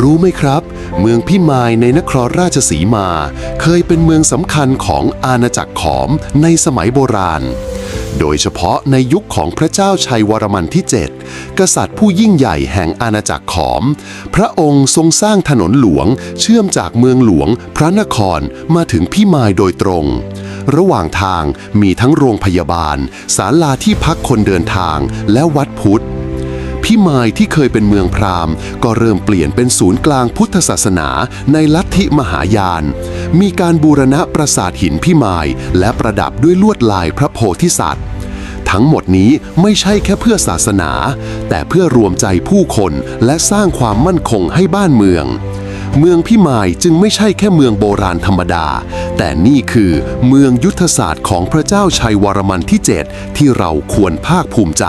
รู้ไหมครับ เมืองพิมายในนครราชสีมา เคยเป็นเมืองสำคัญของอาณาจักรขอมในสมัยโบราณ โดยเฉพาะในยุคของพระเจ้าชัยวรมันที่ 7 กษัตริย์ผู้ยิ่งใหญ่แห่งอาณาจักรขอม พระองค์ทรงสร้างถนนหลวง เชื่อมจากเมืองหลวง พระนครมาถึงพิมายโดยตรงระหว่างทางมีทั้งโรงพยาบาล ศาลาที่พักคนเดินทาง และวัดพุทธ พิมายที่เคยเป็นเมืองพราหมณ์ ก็เริ่มเปลี่ยนเป็นศูนย์กลางพุทธศาสนาในลัทธิมหายาน มีการบูรณะปราสาทหินพิมาย และประดับด้วยลวดลายพระโพธิสัตว์ ทั้งหมดนี้ไม่ใช่แค่เพื่อศาสนา แต่เพื่อรวมใจผู้คนและสร้างความมั่นคงให้บ้านเมืองเมืองพิมายจึงไม่ใช่แค่เมืองโบราณธรรมดา แต่นี่คือเมืองยุทธศาสตร์ของพระเจ้าชัยวรมันที่ 7 ที่เราควรภาคภูมิใจ